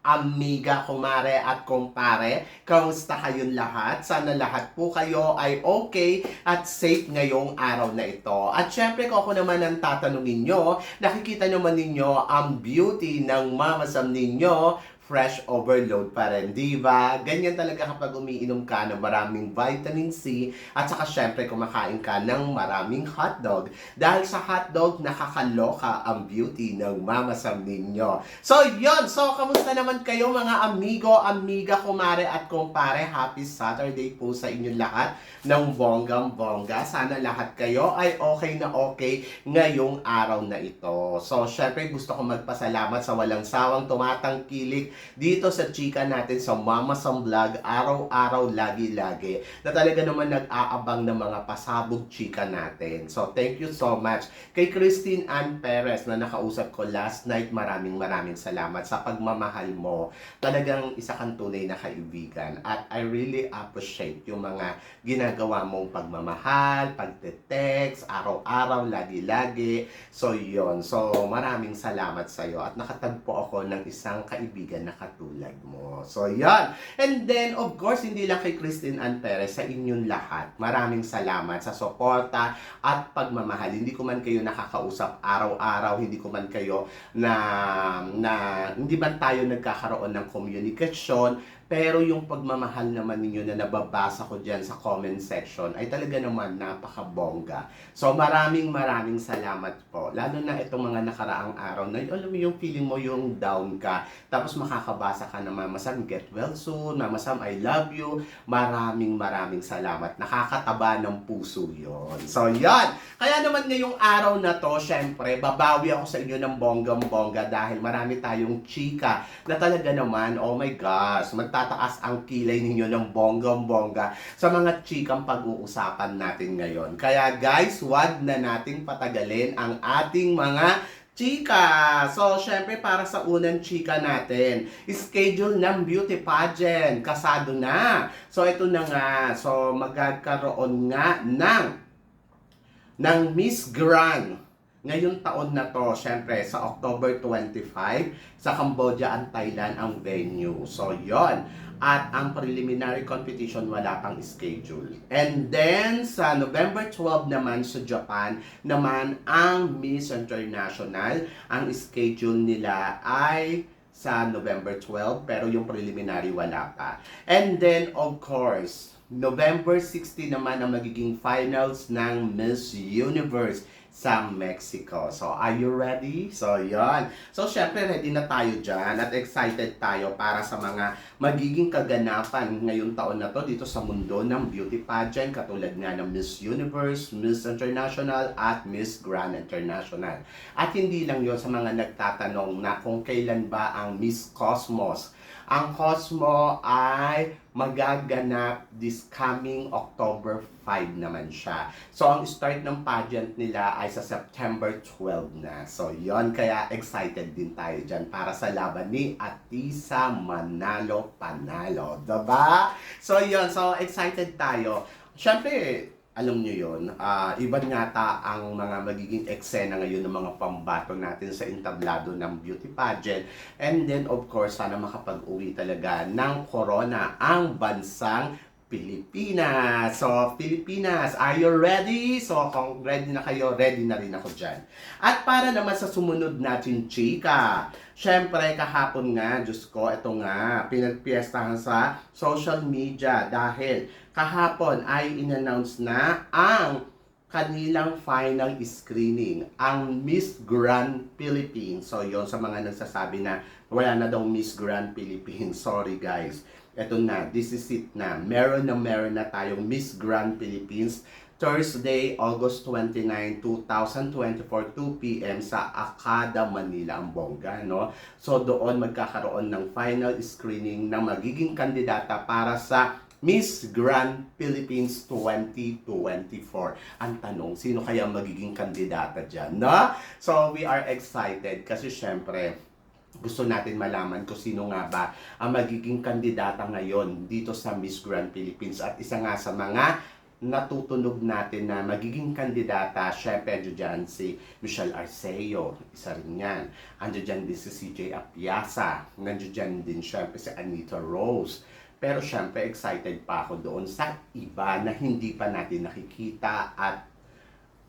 amiga, kumare at kumpare. Kamusta kayong lahat? Sana lahat po kayo ay okay at safe ngayong araw na ito. At syempre kung ako naman ang tatanungin nyo, nakikita naman ninyo ang beauty ng Mama Zam ninyo fresh overload pa rin, di ba? Ganyan talaga kapag umiinom ka ng maraming vitamin C at saka syempre kumakain ka ng maraming hotdog. Dahil sa hotdog, nakakaloka ang beauty ng Mama Sam ninyo. So, yon So, kamusta naman kayo mga amigo, amiga, kumare at kumpare? Happy Saturday po sa inyong lahat ng bonggang bongga. Sana lahat kayo ay okay na okay ngayong araw na ito. So, syempre gusto ko magpasalamat sa walang sawang tumatangkilik dito sa chika natin sa Mama Sam Vlog, araw-araw, lagi-lagi, na talaga naman nag-aabang ng mga pasabog chika natin. So, thank you so much. Kay Christine Ann Perez na nakausap ko last night, maraming maraming salamat sa pagmamahal mo. Talagang isa kang tunay na kaibigan. At I really appreciate yung mga ginagawa mong pagmamahal, pagte-text, araw-araw, lagi-lagi. So, yon So, maraming salamat sa'yo. At nakatagpo ako ng isang kaibigan na katulad mo. So, yan. And then, of course, hindi lang kay Christine Ann Perez, sa inyong lahat. Maraming salamat sa suporta at pagmamahal. Hindi ko man kayo nakakausap araw-araw, hindi ko man kayo na, na hindi man tayo nagkakaroon ng komunikasyon, pero yung pagmamahal naman ninyo na nababasa ko dyan sa comment section ay talaga naman napakabongga. So maraming maraming salamat po. Lalo na itong mga nakaraang araw na alam mo yung feeling mo yung down ka. Tapos makakabasa ka na Mama Sam, get well soon. Mama Sam, I love you. Maraming maraming salamat. Nakakataba ng puso yon. So yan. Kaya naman ngayong araw na to, syempre, babawi ako sa inyo ng bonggang-bongga dahil marami tayong chika na talaga naman, oh my gosh, magtataas ang kilay ninyo ng bonggang-bongga sa mga chikang pag-uusapan natin ngayon. Kaya guys, wag na nating patagalin ang ating mga chika. So, syempre para sa unang chika natin, schedule ng beauty pageant, kasado na. So, ito na nga. So, magkakaroon nga ng ng Miss Grand ngayong taon na to, syempre, sa October 25, sa Cambodia and Thailand ang venue. So, yon At ang preliminary competition, wala pang schedule. And then, sa November 12 naman sa Japan, naman ang Miss International. Ang schedule nila ay sa November 12, pero yung preliminary wala pa. And then, of course, November 16 naman ang magiging finals ng Miss Universe sa Mexico. So, are you ready? So, yon. So, syempre, ready na tayo dyan at excited tayo para sa mga magiging kaganapan ngayong taon na to dito sa mundo ng beauty pageant katulad nga ng Miss Universe, Miss International at Miss Grand International. At hindi lang yon sa mga nagtatanong na kung kailan ba ang Miss Cosmos ang Cosmo ay magaganap this coming October 5 naman siya. So, ang start ng pageant nila ay sa September 12 na. So, yon Kaya excited din tayo dyan para sa laban ni Atisa Manalo Panalo. Diba? So, yon So, excited tayo. Siyempre, alam nyo yun, uh, iba nga ta ang mga magiging eksena ngayon ng mga pambato natin sa entablado ng beauty pageant. And then, of course, sana makapag-uwi talaga ng corona ang bansang Pilipinas. So, Pilipinas, are you ready? So, kung ready na kayo, ready na rin ako dyan. At para naman sa sumunod natin, chika, syempre, kahapon nga, Diyos ko, ito nga, pinagpiestahan sa social media dahil kahapon ay inannounce na ang kanilang final screening, ang Miss Grand Philippines. So, yon sa mga nagsasabi na wala na daw Miss Grand Philippines. Sorry guys eto na, this is it na. Meron na meron na tayong Miss Grand Philippines Thursday, August 29, 2024, 2 p.m. sa Akada, Manila, ang bongga, no? So, doon magkakaroon ng final screening ng magiging kandidata para sa Miss Grand Philippines 2024. Ang tanong, sino kaya magiging kandidata dyan, no? So, we are excited kasi syempre, gusto natin malaman kung sino nga ba ang magiging kandidata ngayon dito sa Miss Grand Philippines at isa nga sa mga natutunog natin na magiging kandidata, syempre andyo dyan si Michelle Arceo, isa rin yan. Andyo dyan din si CJ Apiasa, andyo dyan din syempre si Anita Rose. Pero syempre excited pa ako doon sa iba na hindi pa natin nakikita at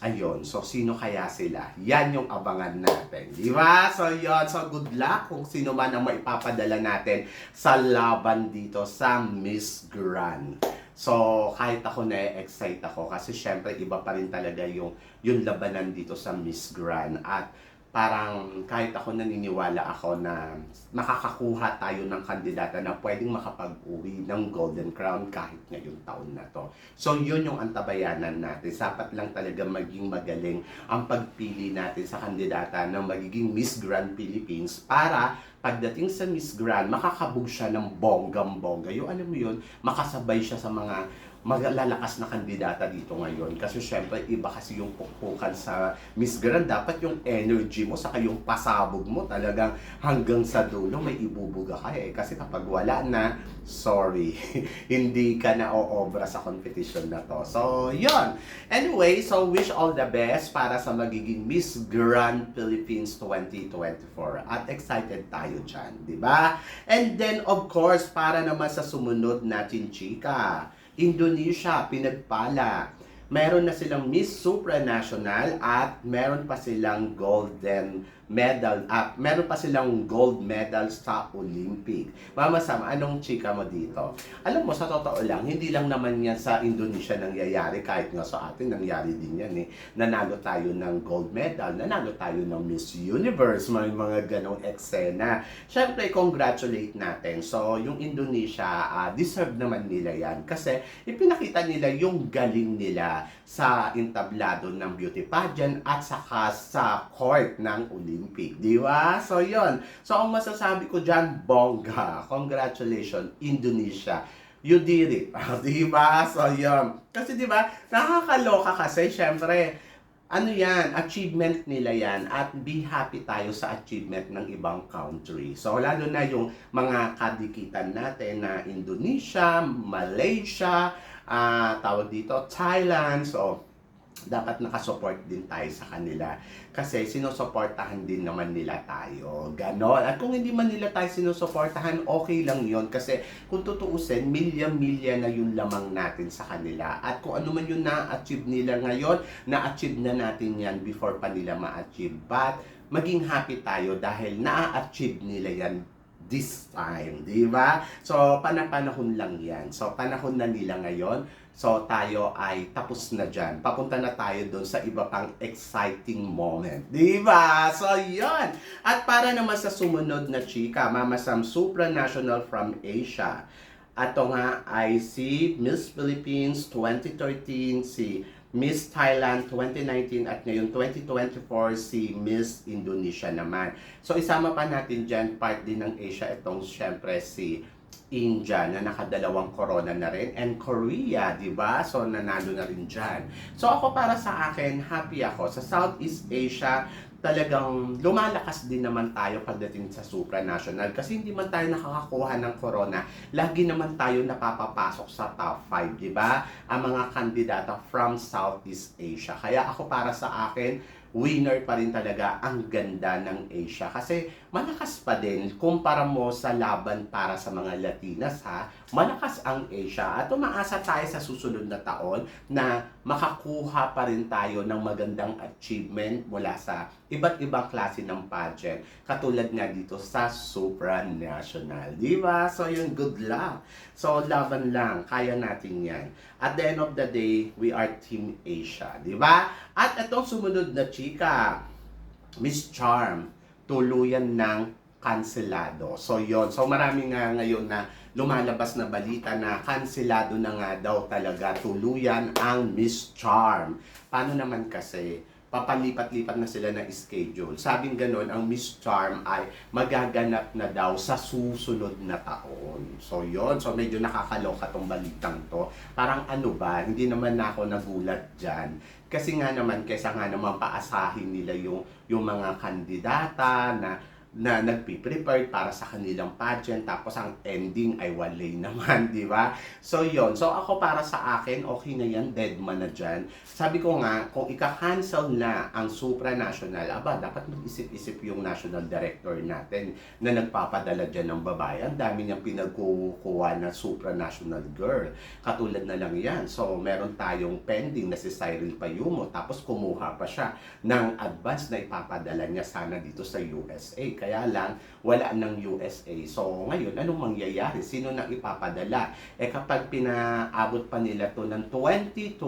Ayun, so sino kaya sila? Yan yung abangan natin, di ba? So yun, so good luck kung sino man ang maipapadala natin sa laban dito sa Miss Grand. So kahit ako na-excite ako kasi syempre iba pa rin talaga yung, yung labanan dito sa Miss Grand at parang kahit ako naniniwala ako na makakakuha tayo ng kandidata na pwedeng makapag-uwi ng Golden Crown kahit ngayong taon na to. So yun yung antabayanan natin. Sapat lang talaga maging magaling ang pagpili natin sa kandidata na magiging Miss Grand Philippines para pagdating sa Miss Grand, makakabog siya ng bonggam-bongga. Yung alam mo yun, makasabay siya sa mga maglalakas na kandidata dito ngayon. Kasi syempre, iba kasi yung pukpukan sa Miss Grand. Dapat yung energy mo, saka yung pasabog mo, talagang hanggang sa dulo may ibubuga ka eh. Kasi kapag wala na, sorry, hindi ka na oobra sa competition na to. So, yun. Anyway, so wish all the best para sa magiging Miss Grand Philippines 2024. At excited tayo dyan, di ba? And then, of course, para naman sa sumunod natin, chika, Indonesia, pinagpala. Meron na silang Miss Supranational at meron pa silang golden medal at meron pa silang gold medal sa Olympic. Mama Sam, anong chika mo dito? Alam mo, sa totoo lang, hindi lang naman yan sa Indonesia nangyayari, kahit nga sa atin nangyari din yan eh. Nanalo tayo ng gold medal, nanalo tayo ng Miss Universe, may mga ganong eksena. Siyempre, congratulate natin. So, yung Indonesia, ah, deserve naman nila yan. Kasi, ipinakita nila yung galing nila sa entablado ng beauty pageant at saka sa court ng Olympic. Di ba? So, yon So, ang masasabi ko dyan, bongga. Congratulations, Indonesia. You did it. di ba? So, yun. Kasi di ba, nakakaloka kasi, syempre, ano yan, achievement nila yan at be happy tayo sa achievement ng ibang country. So, lalo na yung mga kadikitan natin na Indonesia, Malaysia, ah tawag dito, Thailand. So, dapat nakasupport din tayo sa kanila kasi sinusuportahan din naman nila tayo. Ganon. At kung hindi man nila tayo sinusuportahan, okay lang yon kasi kung tutuusin, milya-milya na yung lamang natin sa kanila. At kung ano man yung na-achieve nila ngayon, na-achieve na natin yan before pa nila ma-achieve. But maging happy tayo dahil na-achieve nila yan this time, di ba? So, panapanahon lang yan. So, panahon na nila ngayon. So, tayo ay tapos na dyan. Papunta na tayo doon sa iba pang exciting moment. Di ba? So, yon At para naman sa sumunod na chika, Mama Sam Supranational from Asia. Ato nga ay si Miss Philippines 2013, si Miss Thailand 2019 at ngayon 2024 si Miss Indonesia naman. So isama pa natin dyan part din ng Asia itong syempre si India na nakadalawang corona na rin and Korea, di ba? So nanalo na rin dyan. So ako para sa akin, happy ako. Sa Southeast Asia, talagang lumalakas din naman tayo pagdating sa supranational kasi hindi man tayo nakakakuha ng corona, lagi naman tayo napapapasok sa top 5, di ba? Ang mga kandidata from Southeast Asia. Kaya ako para sa akin, winner pa rin talaga ang ganda ng Asia. Kasi malakas pa din kumpara mo sa laban para sa mga Latinas ha. Malakas ang Asia at umaasa tayo sa susunod na taon na makakuha pa rin tayo ng magandang achievement mula sa iba't ibang klase ng pageant. Katulad nga dito sa supranational. Di ba? So yun, good luck. So laban lang, kaya natin yan. At the end of the day, we are Team Asia. Di ba? At itong sumunod na chika, Miss Charm, tuluyan ng kanselado. So yon So marami nga ngayon na lumalabas na balita na kanselado na nga daw talaga tuluyan ang Miss Charm. Paano naman kasi papalipat-lipat na sila ng schedule. Sabing ganon, ang Miss Charm ay magaganap na daw sa susunod na taon. So yon so medyo nakakaloka tong balitang to. Parang ano ba, hindi naman na ako nagulat dyan. Kasi nga naman, kaysa nga naman paasahin nila yung, yung mga kandidata na na nagpi-prepare para sa kanilang pageant tapos ang ending ay walay naman, di ba? So yon So ako para sa akin, okay na yan, dead man na dyan. Sabi ko nga, kung ika-cancel na ang supranational, aba, dapat mag-isip-isip yung national director natin na nagpapadala dyan ng babae. Ang dami niyang pinagkukuha na supranational girl. Katulad na lang yan. So meron tayong pending na si Cyril Payumo tapos kumuha pa siya ng advance na ipapadala niya sana dito sa USA. Kaya lang, wala ng USA. So, ngayon, anong mangyayari? Sino na ipapadala? Eh kapag pinaabot pa nila to ng 2025,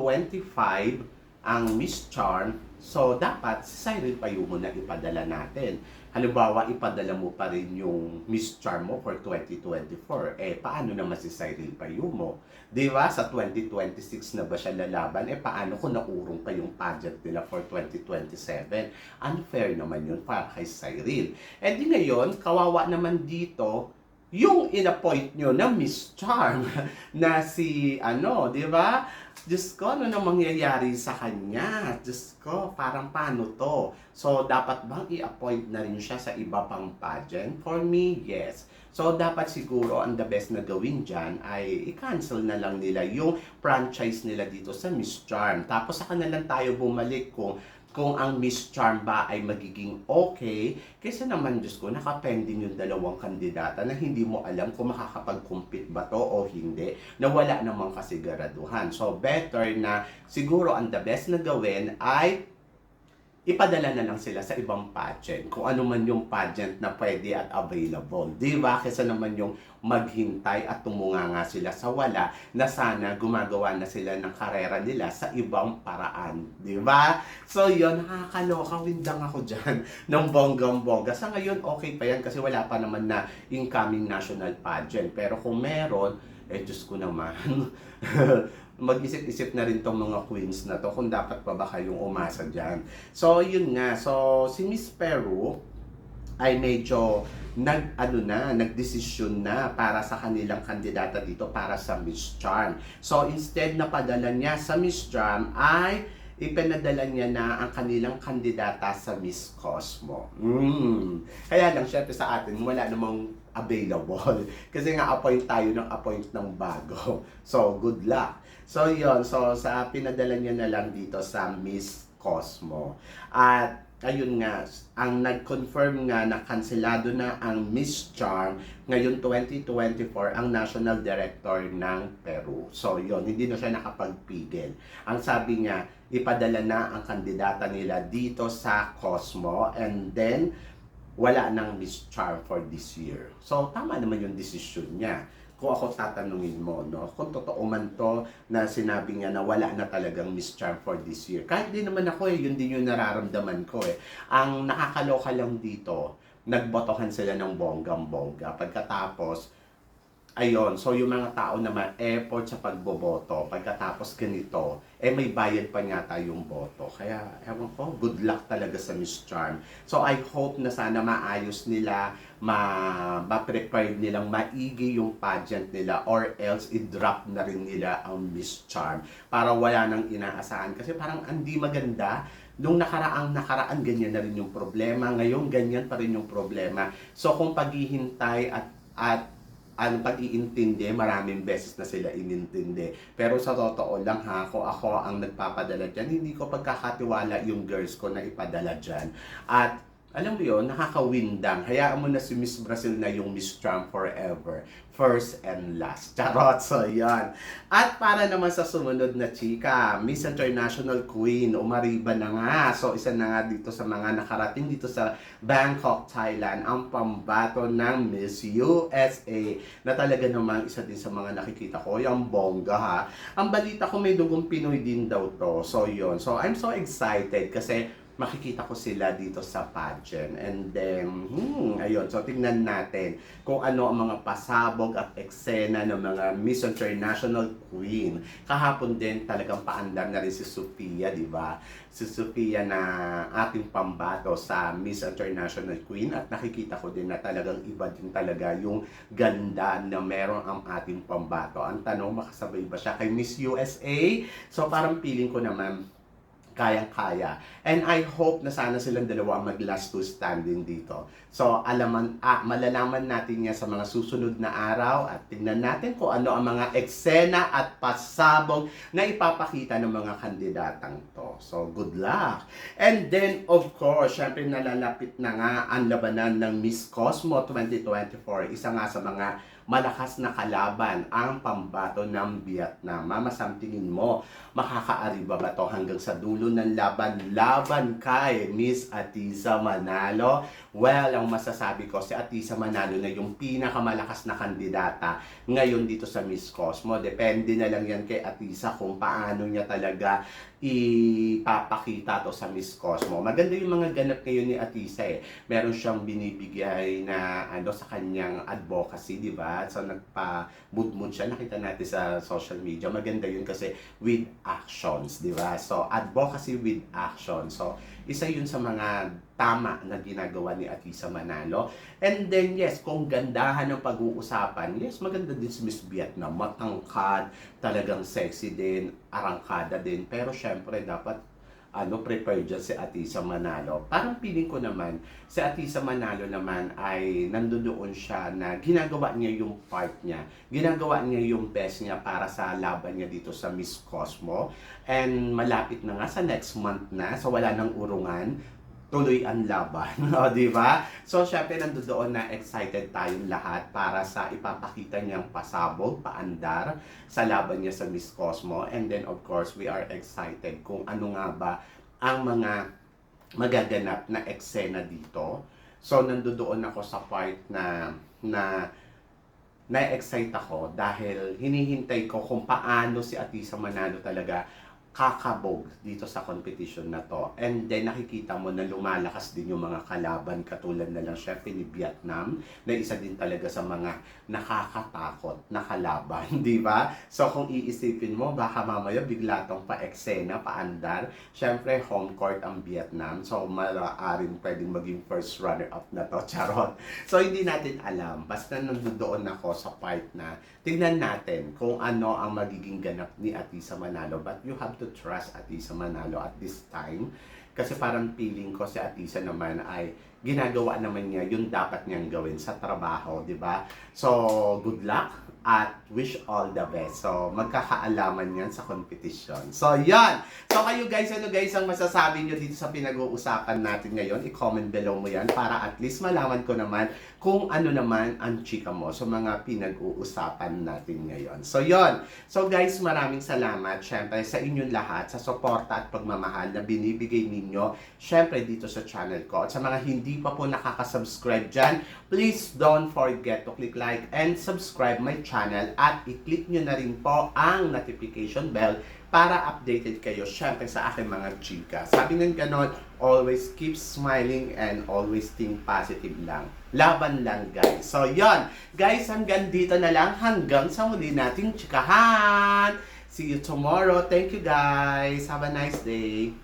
ang Miss Charm, so dapat si Cyril Payumo na ipadala natin. Halimbawa, ipadala mo pa rin yung Miss Charm mo for 2024. Eh, paano naman si Cyril Payumo? Di ba? Sa 2026 na ba siya lalaban? Eh, paano kung naurong pa yung pageant nila for 2027? Unfair naman yun para kay Cyril. Eh, di ngayon, kawawa naman dito, yung in-appoint nyo na Miss Charm na si ano, di ba? Diyos ko, ano na mangyayari sa kanya? Diyos ko, parang paano to? So, dapat bang i-appoint na rin siya sa iba pang pageant? For me, yes. So, dapat siguro ang the best na gawin dyan ay i-cancel na lang nila yung franchise nila dito sa Miss Charm. Tapos, saka na lang tayo bumalik kung kung ang Miss Charm ba ay magiging okay, kaysa naman, Diyos ko, nakapending yung dalawang kandidata na hindi mo alam kung makakapag-compete ba to o hindi, na wala namang kasiguraduhan. So, better na siguro ang the best na gawin ay ipadala na lang sila sa ibang pageant. Kung ano man yung pageant na pwede at available. Di ba? Kesa naman yung maghintay at tumunganga sila sa wala na sana gumagawa na sila ng karera nila sa ibang paraan. Di ba? So yun, nakakaloka. Windang ako dyan ng bonggang-bongga. Sa ngayon, okay pa yan kasi wala pa naman na incoming national pageant. Pero kung meron, eh Diyos ko naman, mag-isip-isip na rin tong mga queens na to kung dapat pa ba kayong umasa dyan. So, yun nga. So, si Miss Peru ay medyo nag ano na, nagdesisyon na para sa kanilang kandidata dito para sa Miss Charm. So instead na padala niya sa Miss Charm ay ipinadala niya na ang kanilang kandidata sa Miss Cosmo. Mm. Kaya lang, syempre sa atin, wala namang available. Kasi nga, appoint tayo ng appoint ng bago. So, good luck. So, yon So, sa pinadala niya na lang dito sa Miss Cosmo. At, ayun nga, ang nag-confirm nga na kanselado na ang Miss Charm ngayon 2024 ang National Director ng Peru. So yon hindi na siya nakapagpigil. Ang sabi niya, ipadala na ang kandidata nila dito sa Cosmo and then wala nang Miss Charm for this year. So tama naman yung decision niya kung ako tatanungin mo, no, kung totoo man to na sinabi niya na wala na talagang Miss Charm for this year. Kahit din naman ako eh, yun din yung nararamdaman ko eh. Ang nakakaloka lang dito, nagbotohan sila ng bonggang-bongga. Pagkatapos, Ayon, so yung mga tao na ma-effort sa pagboboto, pagkatapos ganito, eh may bayad pa yata yung boto. Kaya, ewan ko, good luck talaga sa Miss Charm. So I hope na sana maayos nila, ma ma-prepare nilang maigi yung pageant nila or else i-drop na rin nila ang Miss Charm para wala nang inaasahan. Kasi parang hindi maganda Nung nakaraang nakaraan, ganyan na rin yung problema. Ngayon, ganyan pa rin yung problema. So, kung paghihintay at, at ang pag-iintindi, maraming beses na sila inintindi. Pero sa totoo lang ha, kung ako ang nagpapadala dyan, hindi ko pagkakatiwala yung girls ko na ipadala dyan. At alam mo yun, nakakawindang. Hayaan mo na si Miss Brazil na yung Miss Trump forever. First and last. Charot, so yan. At para naman sa sumunod na chika, Miss International Queen, umariba na nga. So isa na nga dito sa mga nakarating dito sa Bangkok, Thailand, ang pambato ng Miss USA na talaga namang isa din sa mga nakikita ko, yung bongga ha. Ang balita ko may dugong Pinoy din daw to. So yun. So I'm so excited kasi makikita ko sila dito sa pageant. And then, hmm, ayun. So, tingnan natin kung ano ang mga pasabog at eksena ng mga Miss International Queen. Kahapon din talagang paandar na rin si Sophia, di ba? Si Sophia na ating pambato sa Miss International Queen at nakikita ko din na talagang iba din talaga yung ganda na meron ang ating pambato. Ang tanong, makasabay ba siya kay Miss USA? So, parang feeling ko naman, kayang-kaya. And I hope na sana silang dalawa ang mag-last two standing dito. So, alaman, ah, malalaman natin yan sa mga susunod na araw at tingnan natin kung ano ang mga eksena at pasabog na ipapakita ng mga kandidatang to. So, good luck! And then, of course, syempre nalalapit na nga ang labanan ng Miss Cosmo 2024. Isa nga sa mga malakas na kalaban ang pambato ng Vietnam. Mama, Sam, tingin mo, makakaariba ba to hanggang sa dulo ng laban? Laban kay Miss Atisa Manalo? Well, ang masasabi ko, si Atisa Manalo na yung pinakamalakas na kandidata ngayon dito sa Miss Cosmo. Depende na lang yan kay Atisa kung paano niya talaga ipapakita to sa Miss Cosmo. Maganda yung mga ganap ngayon ni Atisa eh. Meron siyang binibigay na ano sa kanyang advocacy, di ba? So nagpa-mood-mood siya. Nakita natin sa social media. Maganda yun kasi with actions, di ba? So advocacy with action. So isa yun sa mga tama na ginagawa ni Atisa Manalo. And then, yes, kung gandahan ng pag-uusapan, yes, maganda din si Miss Vietnam. Matangkad, talagang sexy din, arangkada din. Pero syempre, dapat ano, prepared dyan si Atisa Manalo. Parang feeling ko naman, si Atisa Manalo naman ay nandoon siya na ginagawa niya yung part niya. Ginagawa niya yung best niya para sa laban niya dito sa Miss Cosmo. And malapit na nga sa next month na, so wala nang urungan tuloy ang laban. o, di ba? So, syempre, nandoon na excited tayong lahat para sa ipapakita niyang pasabog, paandar sa laban niya sa Miss Cosmo. And then, of course, we are excited kung ano nga ba ang mga magaganap na eksena dito. So, nandoon ako sa part na na na-excite ako dahil hinihintay ko kung paano si Atisa Manalo talaga kakabog dito sa competition na to. And then nakikita mo na lumalakas din yung mga kalaban katulad na lang syempre ni Vietnam na isa din talaga sa mga nakakatakot na kalaban, di ba? So kung iisipin mo, baka mamaya bigla tong pa-eksena, paandar. Syempre home court ang Vietnam. So malaaring pwedeng maging first runner-up na to, charot. So hindi natin alam. Basta nandoon ako sa part na tingnan natin kung ano ang magiging ganap ni Atisa Manalo. But you have to trust Atisa Manalo at this time. Kasi parang feeling ko si Atisa naman ay ginagawa naman niya yung dapat niyang gawin sa trabaho, di ba? So, good luck at wish all the best. So, magkakaalaman yan sa competition. So, yan! So, kayo guys, ano guys ang masasabi nyo dito sa pinag-uusapan natin ngayon? I-comment below mo yan para at least malaman ko naman kung ano naman ang chika mo sa mga pinag-uusapan natin ngayon. So, yon. So, guys, maraming salamat syempre sa inyong lahat sa suporta at pagmamahal na binibigay ninyo syempre dito sa channel ko. At sa mga hindi pa po nakaka-subscribe dyan, please don't forget to click like and subscribe my channel at i-click nyo na rin po ang notification bell para updated kayo syempre sa aking mga chika. Sabi ng ganon, always keep smiling and always think positive lang. Laban lang guys. So yon guys hanggang dito na lang hanggang sa muli nating chikahan. See you tomorrow. Thank you guys. Have a nice day.